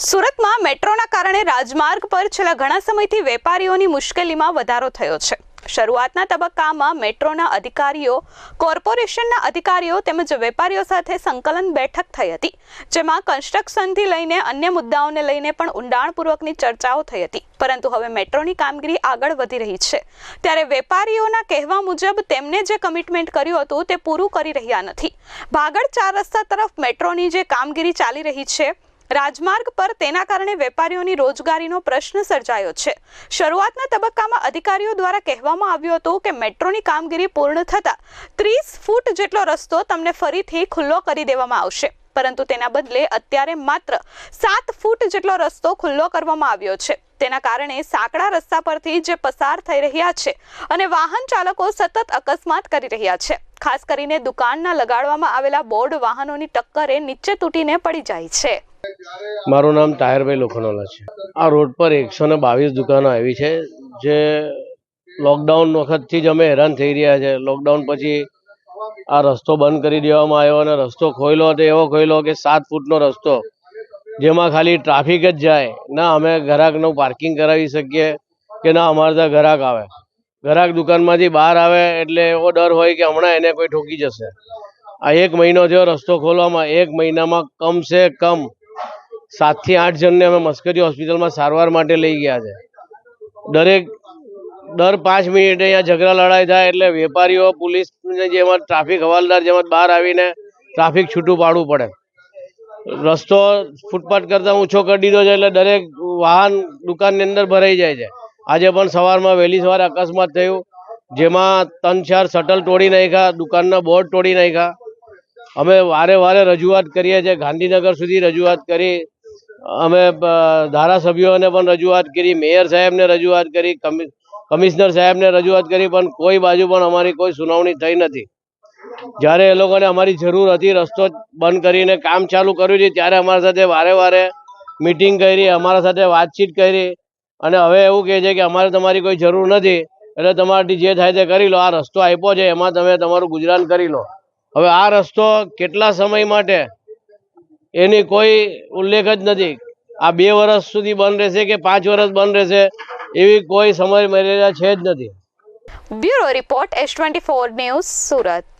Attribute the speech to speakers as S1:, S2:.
S1: સુરતમાં મેટ્રોના કારણે રાજમાર્ગ પર છેલ્લા ઘણા સમયથી વેપારીઓની મુશ્કેલીમાં વધારો થયો છે. શરૂઆતના તબક્કામાં મેટ્રોના અધિકારીઓ, કોર્પોરેશનના અધિકારીઓ તેમજ વેપારીઓ સાથે સંકલન બેઠક થઈ હતી, જેમાં કન્સ્ટ્રક્શનથી લઈને અન્ય મુદ્દાઓને લઈને પણ ઊંડાણપૂર્વકની ચર્ચાઓ થઈ હતી. પરંતુ હવે મેટ્રોની કામગીરી આગળ વધી રહી છે. ત્યારે વેપારીઓના કહેવા મુજબ તેમને જે કમિટમેન્ટ કર્યું હતું તે પૂરું કરી રહ્યા નથી. ભાગળ ચાર રસ્તા તરફ મેટ્રોની જે કામગીરી ચાલી રહી છે રાજમાર્ગ પર તેના કારણે વેપારીઓની રોજગારીનો પ્રશ્ન સર્જાયો છે. શરૂઆતના તબક્કામાં અધિકારીઓ દ્વારા કહેવામાં આવ્યું હતું કે મેટ્રોની કામગીરી પૂર્ણ થતાં ત્રીસ ફૂટ જેટલો રસ્તો તમને ફરીથી ખુલ્લો કરી દેવામાં આવશે. પરંતુ તેના બદલે અત્યારે માત્ર સાત ફૂટ જેટલો રસ્તો ખુલ્લો કરવામાં આવ્યો છે. તેના કારણે સાંકડા રસ્તા પરથી જે પસાર થઈ રહ્યા છે અને વાહન ચાલકો સતત અકસ્માત કરી રહ્યા છે. ખાસ કરીને દુકાનના લગાડવામાં આવેલા બોર્ડ વાહનોની ટક્કરે નીચે તૂટીને પડી જાય છે.
S2: મારું નામ તાહેરભાઈ લોખંડવાલા છે. આ રોડ પર એકસો ને બાવીસ દુકાનો આવી છે, જે લોકડાઉન વખતથી જ અમે હેરાન થઈ રહ્યા છે. લોકડાઉન પછી આ રસ્તો બંધ કરી દેવામાં આવ્યો અને રસ્તો ખોયલો તો એવો ખોયલો કે સાત ફૂટનો રસ્તો. જેમાં ખાલી ટ્રાફિક જ જાય. ના, અમે ગ્રાહકનું પાર્કિંગ કરાવી શકીએ કે ના, અમારે ત્યાં ગ્રાહક આવે. ગ્રાહક દુકાનમાંથી બહાર આવે એટલે એવો ડર હોય કે હમણાં એને કોઈ ઠોકી જશે. આ એક મહિનો થયો રસ્તો ખોલવામાં. એક મહિનામાં કમ સે કમ સાતથી આઠ જણને અમે મસ્કરી હોસ્પિટલમાં સારવાર માટે લઈ ગયા છે. દરેક દર પાંચ મિનિટે અહીંયા ઝઘડા લડાઈ થાય એટલે વેપારીઓ પોલીસ જેમાં ટ્રાફિક હવાલદાર જેમાં બહાર આવીને ટ્રાફિક છૂટું પાડવું પડે. રસ્તો ફૂટપાથ કરતાં ઊંચો કરી દીધો છે એટલે દરેક વાહન દુકાનની અંદર ભરાઈ જાય છે. આજે પણ સવારમાં વહેલી સવારે અકસ્માત થયું, જેમાં ત્રણ ચાર શટલ તોડી નાખ્યા, દુકાનના બોર્ડ તોડી નાખ્યા. અમે વારે વારે રજૂઆત કરીએ છીએ, ગાંધીનગર સુધી રજૂઆત કરી અમે ધારાસભ્યોને પણ રજૂઆત કરી, મેયર સાહેબને રજૂઆત કરી કમિશનર સાહેબને રજૂઆત કરી, પણ કોઈ બાજુ પણ અમારી કોઈ સુનાવણી થઈ નથી. જ્યારે એ લોકોને અમારી જરૂર હતી, રસ્તો બંધ કરીને કામ ચાલુ કર્યું છે, ત્યારે અમારા સાથે વારે વારે મિટિંગ કરી, અમારા સાથે વાતચીત કરી. અને હવે એવું કહે છે કે અમારે તમારી કોઈ જરૂર નથી, એટલે તમારાથી જે થાય તે કરી લો, આ રસ્તો આપ્યો છે, એમાં તમે તમારું ગુજરાન કરી લો. હવે આ રસ્તો કેટલા સમય માટે એની કોઈ ઉલ્લેખ જ નથી. આ બે વર્ષ સુધી બંધ રહેશે કે પાંચ વર્ષ બંધ રહેશે, એવી કોઈ સમય મર્યાદા છે જ નથી.
S1: Bureau report S twenty four news Surat.